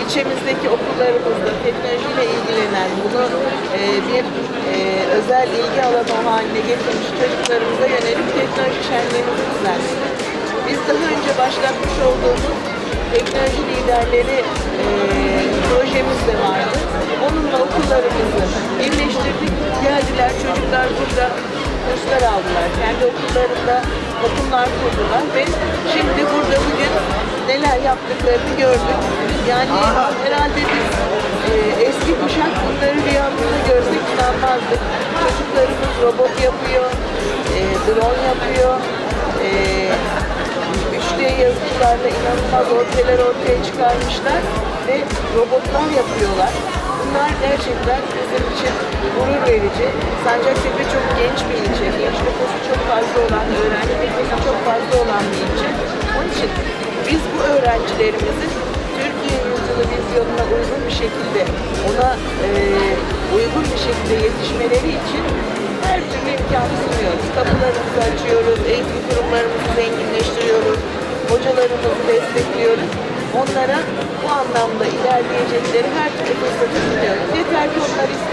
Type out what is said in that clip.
ilçemizdeki okullarımızda teknolojiyle ilgilenen, bunu e, bir e, özel ilgi alanı haline getirmiş çocuklarımıza yönelik teknoloji şenliğimizi düzenledik. Biz daha önce başlatmış olduğumuz teknoloji liderleri e, projemiz de vardı. Onunla okullarımızı birleştirdik. Geldiler çocuklar burada kurslar aldılar. Kendi okullarında takımlar kurdular ve şimdi burada bugün yaptıklarını gördük. Yani herhalde biz e, eski kuşak bunları rüyamızda görsek inanmazdık. Çocuklarımız robot yapıyor, e, drone yapıyor, e, 3D yazıcılarla inanılmaz orteler ortaya çıkarmışlar ve robotlar yapıyorlar. Bunlar gerçekten bizim için gurur verici. Sancaktepe çok genç bir ilçe. Genç nüfusu çok fazla olan, öğrenci biz bu öğrencilerimizin Türkiye yüzyılı vizyonuna uygun bir şekilde, ona e, uygun bir şekilde yetişmeleri için her türlü imkanı sunuyoruz. Kapılarımızı açıyoruz, eğitim kurumlarımızı zenginleştiriyoruz, hocalarımızı destekliyoruz. Onlara bu anlamda ilerleyecekleri her türlü fırsatı sunuyoruz. Yeter ki onlar istesinler.